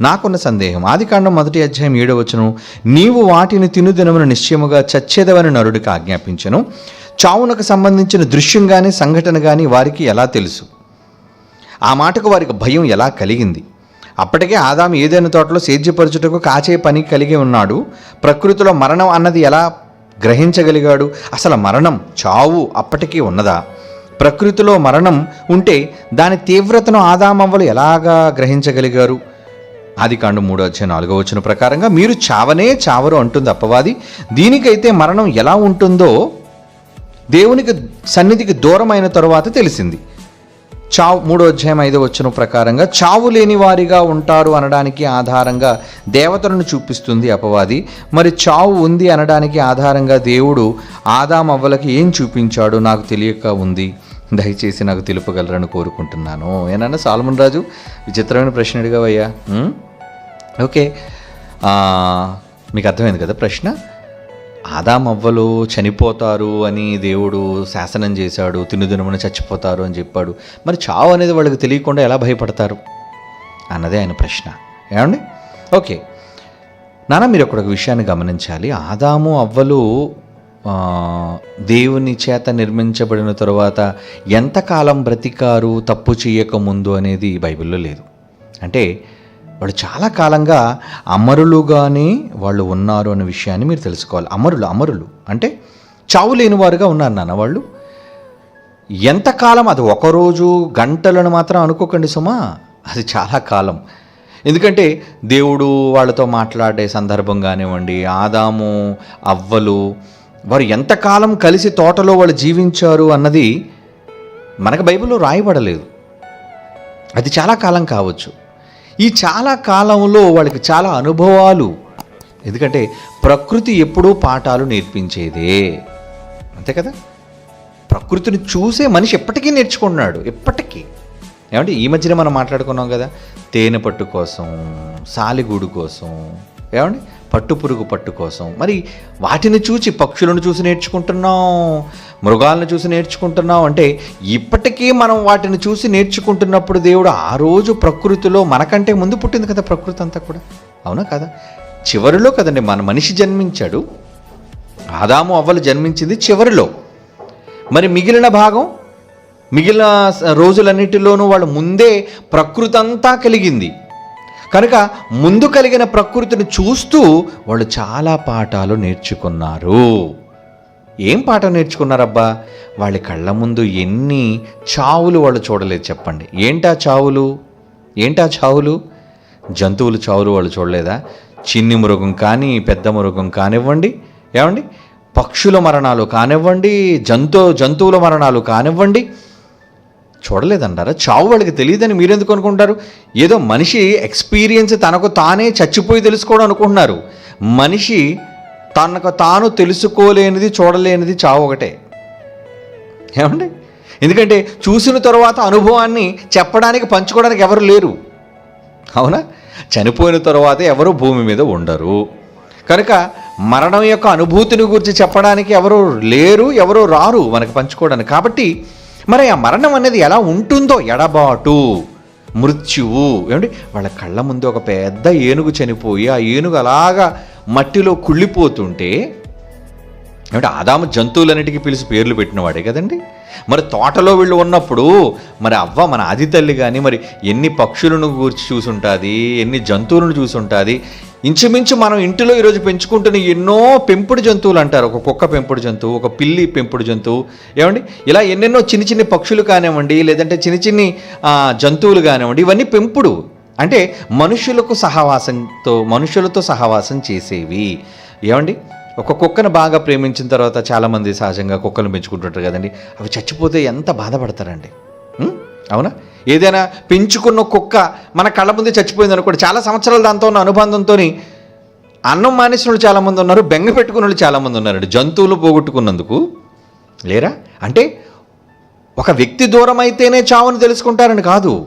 నాకున్న సందేహం. ఆదికాండం మొదటి అధ్యాయం ఏడవ వచనం నీవు వాటిని తినుదినమును నిశ్చయముగా చచ్చేదవని నరుడికి ఆజ్ఞాపించను. చావునకు సంబంధించిన దృశ్యం కానీ సంఘటన కానీ వారికి ఎలా తెలుసు? ఆ మాటకు వారికి భయం ఎలా కలిగింది? అప్పటికే ఆదాం ఏదైనా తోటలో సేద్యపరచుటకు కాచే పని కలిగి ఉన్నాడు. ప్రకృతిలో మరణం అన్నది ఎలా గ్రహించగలిగాడు? అసలు మరణం చావు అప్పటికీ ఉన్నదా? ప్రకృతిలో మరణం ఉంటే దాని తీవ్రతను ఆదామవ్వలు ఎలాగా గ్రహించగలిగారు? ఆది కాండు మూడో వచ్చే నాలుగో వచ్చిన ప్రకారంగా మీరు చావనే చావరు అంటుంది అప్పవాది దీనికైతే మరణం ఎలా ఉంటుందో దేవునికి సన్నిధికి దూరమైన తరువాత తెలిసింది. చావు మూడో అధ్యాయం ఐదో వచ్చిన ప్రకారంగా చావు లేని వారిగా ఉంటారు అనడానికి ఆధారంగా దేవతలను చూపిస్తుంది అపవాది. మరి చావు ఉంది అనడానికి ఆధారంగా దేవుడు ఆదామవ్వలకి ఏం చూపించాడు నాకు తెలియక ఉంది. దయచేసి నాకు తెలుపగలరని కోరుకుంటున్నాను. ఏనన్నా సాల్మన్ రాజు? విచిత్రమైన ప్రశ్న అడిగావయ్యా. ఓకే. మీకు అర్థమైంది కదా ప్రశ్న? ఆదాం అవ్వలు చనిపోతారు అని దేవుడు శాసనం చేశాడు తినుదినమున చచ్చిపోతారు అని చెప్పాడు. మరి చావు అనేది వాళ్ళకి తెలియకుండా ఎలా భయపడతారు? అన్నదే ఆయన ప్రశ్న. ఏమండి? ఓకే. నాన్న మీరు ఒక విషయాన్ని గమనించాలి. ఆదాము అవ్వలు దేవుని చేత నిర్మించబడిన తరువాత ఎంతకాలం బ్రతికారు తప్పు చేయకముందు అనేది బైబిల్లో లేదు. అంటే వాళ్ళు చాలా కాలంగా అమరులుగానే వాళ్ళు ఉన్నారు అనే విషయాన్ని మీరు తెలుసుకోవాలి. అమరులు అమరులు. అంటే చావు లేని వారుగా ఉన్నారు నాన్న వాళ్ళు. ఎంతకాలం అది ఒకరోజు గంటలను మాత్రం అనుకోకండి సుమా. అది చాలా కాలం. ఎందుకంటే దేవుడు వాళ్ళతో మాట్లాడే సందర్భం కానివ్వండి ఆదాము అవ్వలు వారు ఎంతకాలం కలిసి తోటలో వాళ్ళు జీవించారు అన్నది మనకు బైబిల్లో రాయబడలేదు. అది చాలా కాలం కావచ్చు. ఈ చాలా కాలంలో వాళ్ళకి చాలా అనుభవాలు. ఎందుకంటే ప్రకృతి ఎప్పుడూ పాఠాలు నేర్పించేదే. అంతే కదా? ప్రకృతిని చూసే మనిషి ఎప్పటికీ నేర్చుకున్నాడు ఎప్పటికీ. ఏమంటే ఈ మధ్యన మనం మాట్లాడుకున్నాం కదా? తేనె పట్టు కోసం సాలిగూడు కోసం. ఏమండి? పట్టు పురుగు పట్టు కోసం. మరి వాటిని చూసి పక్షులను చూసి నేర్చుకుంటున్నాం మృగాలను చూసి నేర్చుకుంటున్నాం అంటే ఇప్పటికీ మనం వాటిని చూసి నేర్చుకుంటున్నప్పుడు దేవుడు ఆ రోజు ప్రకృతిలో మనకంటే ముందు పుట్టింది కదా ప్రకృతి అంతా కూడా. అవునా కదా? చివరిలో కదండి మన మనిషి జన్మించాడు. ఆదాము అవ్వలు జన్మించింది చివరిలో. మరి మిగిలిన భాగం మిగిలిన రోజులన్నిటిలోనూ వాళ్ళు ముందే ప్రకృతి అంతా కలిగింది. కనుక ముందు కలిగిన ప్రకృతిని చూస్తూ వాళ్ళు చాలా పాఠాలు నేర్చుకున్నారు. ఏం పాఠం నేర్చుకున్నారబ్బా? వాళ్ళ కళ్ళ ముందు ఎన్ని చావులు వాళ్ళు చూడలేదు చెప్పండి. ఏంటా చావులు? ఏంటా చావులు? జంతువులు చావులు వాళ్ళు చూడలేదా? చిన్ని మృగం కానీ పెద్ద మృగం కానివ్వండి ఏమండి? పక్షుల మరణాలు కానివ్వండి జంతు జంతువుల మరణాలు కానివ్వండి చూడలేదంటారా? చావు వాళ్ళకి తెలియదని మీరెందుకు అనుకుంటారు? ఏదో మనిషి ఎక్స్పీరియన్స్ తనకు తానే చచ్చిపోయి తెలుసుకోవడం అనుకుంటున్నారు. మనిషి తనకు తాను తెలుసుకోలేనిది చూడలేనిది చావు ఒకటే. ఏమండి? ఎందుకంటే చూసిన తర్వాత అనుభవాన్ని చెప్పడానికి పంచుకోవడానికి ఎవరు లేరు. అవునా? చనిపోయిన తర్వాత ఎవరు భూమి మీద ఉండరు. కనుక మరణం యొక్క అనుభూతిని గురించి చెప్పడానికి ఎవరు లేరు ఎవరు రారు మనకు పంచుకోవడానికి. కాబట్టి మరి ఆ మరణం అనేది ఎలా ఉంటుందో? ఎడబాటు. మృత్యువు. ఏమండి? వాళ్ళ కళ్ళ ముందు ఒక పెద్ద ఏనుగు చనిపోయి ఆ ఏనుగు అలాగా మట్టిలో కుళ్ళిపోతుంటే ఏమిటి ఆదాము జంతువులన్నిటికీ పిలిచి పేర్లు పెట్టినవాడే కదండి? మరి తోటలో వీళ్ళు ఉన్నప్పుడు మరి అవ్వ మన ఆది తల్లి కానీ మరి ఎన్ని పక్షులను గూర్చి చూసుంటుంది ఎన్ని జంతువులను చూసుంటుంది ఇంచుమించు మనం ఇంటిలో ఈరోజు పెంచుకుంటున్న ఎన్నో పెంపుడు జంతువులు అంటారు. ఒక కుక్క పెంపుడు జంతువు ఒక పిల్లి పెంపుడు జంతువు. ఏమండి? ఇలా ఎన్నెన్నో చిన్ని చిన్ని పక్షులు కానివ్వండి లేదంటే చిన్ని చిన్ని జంతువులు కానివ్వండి ఇవన్నీ పెంపుడు. అంటే మనుషులకు సహవాసంతో మనుషులతో సహవాసం చేసేవి. ఏమండి? ఒక కుక్కను బాగా ప్రేమించిన తర్వాత చాలామంది సహజంగా కుక్కలు పెంచుకుంటుంటారు కదండి. అవి చచ్చిపోతే ఎంత బాధపడతారండి? అవునా? ఏదైనా పెంచుకున్న కుక్క మన కళ్ళ ముందే చచ్చిపోయింది అనుకోండి చాలా సంవత్సరాలు దాంతో ఉన్న అనుబంధంతో అన్నం మానేసిన వాళ్ళు చాలామంది ఉన్నారు బెంగ పెట్టుకున్న వాళ్ళు చాలామంది ఉన్నారండి. జంతువులు పోగొట్టుకున్నందుకు లేరా? అంటే ఒక వ్యక్తి దూరం అయితేనే చావుని తెలుసుకుంటారని కాదు.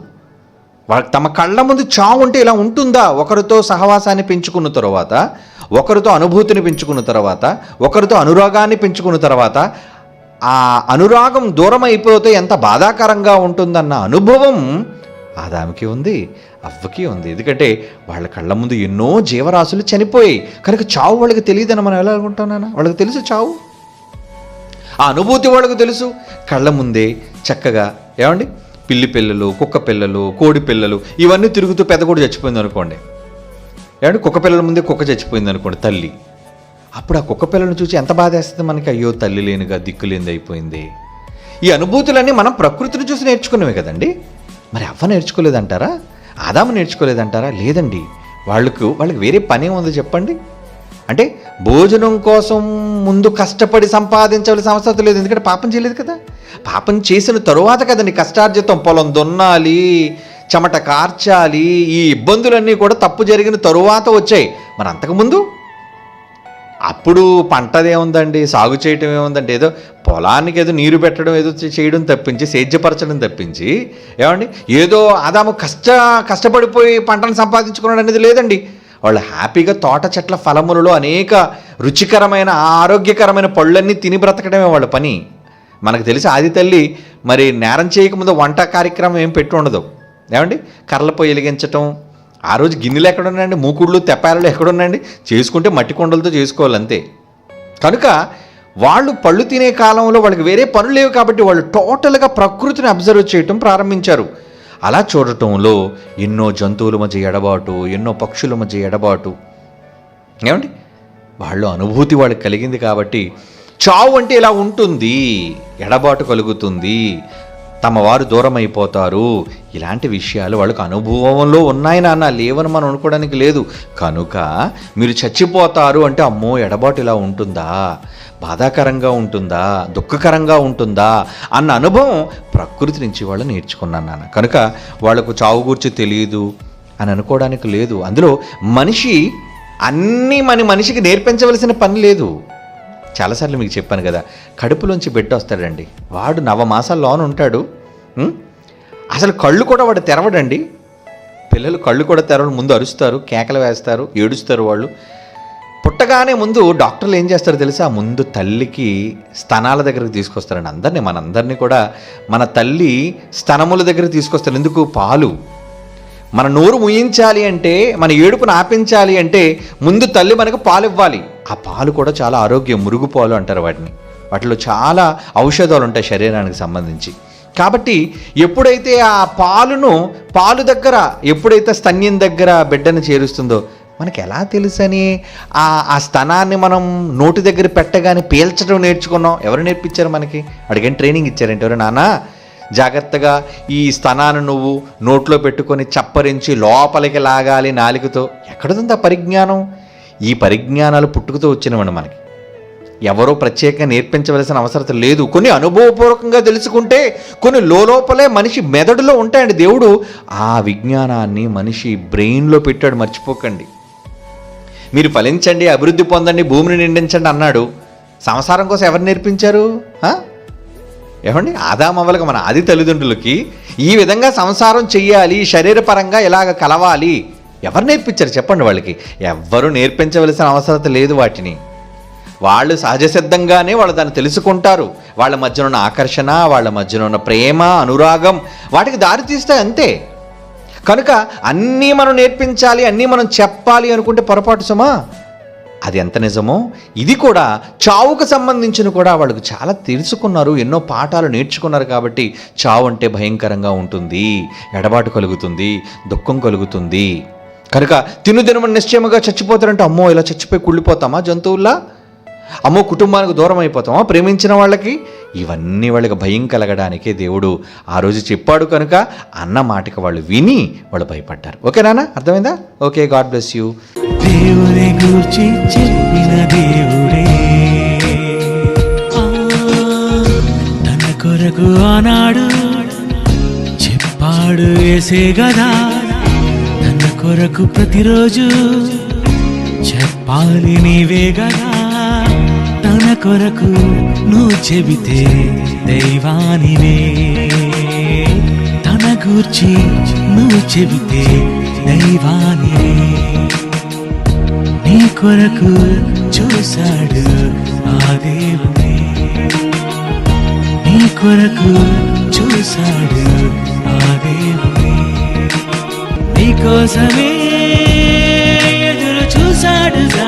వాళ్ళ తమ కళ్ళ ముందు చావు ఉంటే ఇలా ఉంటుందా? ఒకరితో సహవాసాన్ని పెంచుకున్న తర్వాత ఒకరితో అనుభూతిని పెంచుకున్న తర్వాత ఒకరితో అనురాగాన్ని పెంచుకున్న తర్వాత ఆ అనురాగం దూరం అయిపోతే ఎంత బాధాకరంగా ఉంటుందన్న అనుభవం ఆదామికి ఉంది అవ్వకి ఉంది. ఎందుకంటే వాళ్ళ కళ్ళ ముందు ఎన్నో జీవరాశులు చనిపోయాయి. కనుక చావు వాళ్ళకి తెలియదని మనం ఎలా అనుకుంటున్నానా వాళ్ళకి తెలుసు చావు. ఆ అనుభూతి వాళ్ళకు తెలుసు. కళ్ళ ముందే చక్కగా ఏమండి? పిల్లి పిల్లలు కుక్క పిల్లలు కోడి పిల్లలు ఇవన్నీ తిరుగుతూ పెద్ద కూడా చచ్చిపోయింది అనుకోండి ఏమండి? కుక్క పిల్లల ముందే కుక్క చచ్చిపోయింది అనుకోండి తల్లి. అప్పుడు ఆ కుక్క పిల్లను చూసి ఎంత బాధేస్తుంది మనకి? అయ్యో తల్లి లేనిగా దిక్కు లేనిది అయిపోయింది. ఈ అనుభూతులన్నీ మనం ప్రకృతిని చూసి నేర్చుకున్నవే కదండి? మరి అవ్వ నేర్చుకోలేదంటారా? ఆదాము నేర్చుకోలేదంటారా? లేదండి. వాళ్ళకు వాళ్ళకి వేరే పని ఉంది చెప్పండి. అంటే భోజనం కోసం ముందు కష్టపడి సంపాదించవలసిన అవసరం లేదు. ఎందుకంటే పాపం చేయలేదు కదా. పాపం చేసిన తరువాత కదండి కష్టార్జితం. పొలం దున్నాలి చెమట కార్చాలి ఈ ఇబ్బందులన్నీ కూడా తప్పు జరిగిన తరువాత వచ్చాయి. మరి అంతకుముందు అప్పుడు పంటదేముందండి? సాగు చేయటం ఏముందండి ఏదో పొలానికి ఏదో నీరు పెట్టడం ఏదో చేయడం తప్పించి సేద్యపరచడం తప్పించి ఏమండి? ఏదో ఆదాము కష్ట కష్టపడిపోయి పంటను సంపాదించుకున్నాడు అనేది లేదండి. వాళ్ళు హ్యాపీగా తోట చెట్ల ఫలములలో అనేక రుచికరమైన ఆరోగ్యకరమైన పళ్ళన్నీ తిని బ్రతకడమే వాళ్ళ పని. మనకు తెలిసి ఆది తల్లి మరి నేరం చేయకముందు వంట కార్యక్రమం ఏం పెట్టి ఉండదు ఏమండి? కర్రల పొయ్యి వెలిగించటం ఆ రోజు గిన్నెలు ఎక్కడ ఉన్నాయండి మూకుళ్ళు తెప్పారలు ఎక్కడ ఉన్నాయండి చేసుకుంటే మట్టి కొండలతో చేసుకోవాలి అంతే కనుక వాళ్ళు పళ్ళు తినే కాలంలో వాళ్ళకి వేరే పనులు లేవు కాబట్టి వాళ్ళు టోటల్గా ప్రకృతిని అబ్జర్వ్ చేయటం ప్రారంభించారు. అలా చూడటంలో ఎన్నో జంతువుల మధ్య ఎడబాటు ఎన్నో పక్షుల మధ్య ఎడబాటు. ఏమండి? వాళ్ళు అనుభూతి వాళ్ళకి కలిగింది కాబట్టి చావు అంటే ఇలా ఉంటుంది. ఎడబాటు కలుగుతుంది. తమ వారు దూరం అయిపోతారు ఇలాంటి విషయాలు వాళ్ళకు అనుభవంలో ఉన్నాయి నాన్న లేవని మనం అనుకోవడానికి లేదు. కనుక మీరు చచ్చిపోతారు అంటే అమ్మో ఎడబాటు ఇలా ఉంటుందా? బాధాకరంగా ఉంటుందా? దుఃఖకరంగా ఉంటుందా? అన్న అనుభవం ప్రకృతి నుంచి వాళ్ళు నేర్చుకున్నాను నాన్న. కనుక వాళ్ళకు చావు గురించి తెలియదు అని అనుకోవడానికి లేదు. అందులో మనిషి అన్నీ మన మనిషికి నేర్పించవలసిన పని లేదు. చాలాసార్లు మీకు చెప్పాను కదా కడుపులోంచి బిడ్డ వస్తాడండి. వాడు నవ లోన ఉంటాడు. అసలు కళ్ళు కూడా వాడు తెరవడండి. పిల్లలు కళ్ళు కూడా తెరవడం ముందు అరుస్తారు కేకలు వేస్తారు ఏడుస్తారు వాళ్ళు. పుట్టగానే ముందు డాక్టర్లు ఏం చేస్తారో తెలుసా? ముందు తల్లికి స్తనాల దగ్గరికి తీసుకొస్తారండి. అందరినీ మనందరినీ కూడా మన తల్లి స్తనముల దగ్గరికి తీసుకొస్తారు. ఎందుకు? పాలు. మన నోరు ముయించాలి అంటే మన ఏడుపును ఆపించాలి అంటే ముందు తల్లి మనకు పాలు ఇవ్వాలి ఆ పాలు కూడా చాలా ఆరోగ్యం మురుగు పాలు అంటారు వాటిని. వాటిలో చాలా ఔషధాలు ఉంటాయి శరీరానికి సంబంధించి. కాబట్టి ఎప్పుడైతే ఆ పాలును పాలు దగ్గర ఎప్పుడైతే స్తన్యం దగ్గర బిడ్డను చేరుస్తుందో మనకి ఎలా తెలుసని? ఆ ఆ స్తనాన్ని మనం నోటి దగ్గర పెట్టగానే పీల్చడం నేర్చుకున్నాం. ఎవరు నేర్పించారు మనకి? అడిగని ట్రైనింగ్ ఇచ్చారంటే ఎవరు నాన్న జాగ్రత్తగా ఈ స్తనాన్ని నువ్వు నోట్లో పెట్టుకొని చప్పరించి లోపలికి లాగాలి నాలికతో. ఎక్కడుంది ఆ పరిజ్ఞానం? ఈ పరిజ్ఞానాలు పుట్టుకతో వచ్చినవండి మనకి. ఎవరో ప్రత్యేకంగా నేర్పించవలసిన అవసరం లేదు. కొన్ని అనుభవపూర్వకంగా తెలుసుకుంటే కొన్ని లోపలే మనిషి మెదడులో ఉంటాయండి దేవుడు. ఆ విజ్ఞానాన్ని మనిషి బ్రెయిన్లో పెట్టాడు మర్చిపోకండి. మీరు ఫలించండి అభివృద్ధి పొందండి భూమిని నిండించండి అన్నాడు. సంసారం కోసం ఎవరు నేర్పించారు? ఏమండి? ఆదామవలక మన ఆది తల్లిదండ్రులకి ఈ విధంగా సంసారం చెయ్యాలి శరీరపరంగా ఇలాగ కలవాలి. ఎవరు నేర్పించారు చెప్పండి వాళ్ళకి? ఎవ్వరూ నేర్పించవలసిన అవసరత లేదు వాటిని. వాళ్ళు సహజ సిద్ధంగానే వాళ్ళు దాన్ని తెలుసుకుంటారు. వాళ్ళ మధ్యన ఉన్న ఆకర్షణ వాళ్ళ మధ్యన ఉన్న ప్రేమ అనురాగం వాటికి దారి తీస్తాయి అంతే. కనుక అన్నీ మనం నేర్పించాలి అన్నీ మనం చెప్పాలి అనుకుంటే పొరపాటు సుమా? అది ఎంత నిజమో? ఇది కూడా చావుకు సంబంధించిన కూడా వాళ్ళకు చాలా తెలుసుకున్నారు ఎన్నో పాఠాలు నేర్చుకున్నారు కాబట్టి చావు అంటే భయంకరంగా ఉంటుంది. ఎడబాటు కలుగుతుంది దుఃఖం కలుగుతుంది. కనుక తినుదినమని నిశ్చయముగా చచ్చిపోతారంటే అమ్మో ఇలా చచ్చిపోయి కుళ్ళిపోతామా జంతువుల్లా? అమ్మో కుటుంబానికి దూరం అయిపోతామా ప్రేమించిన వాళ్ళకి? ఇవన్నీ వాళ్ళకి భయం కలగడానికే దేవుడు ఆ రోజు చెప్పాడు కనుక అన్న మాటకి వాళ్ళు విని వాళ్ళు భయపడ్డారు. ఓకే నాన్న అర్థమైందా? Okay God bless you. దేవుని గూర్చి చెప్పిన దేవుడే. తన కొరకు ఆనాడు చెప్పాడు వేసే గదా. కొరకు ప్రతిరోజు చెప్పాలి నీవే గదా. తన కొరకు నువ్వు చెబితే దైవానివే. తన గూర్చి నువ్వు చెబితే దైవానివే. నీ కొరకు చూశాడు ఆ దేవుడే. నీ కొరకు చూశాడు ఆ దేవుడే. నీకోసమే నీ కోసమే ఎదురు చూశాడుగా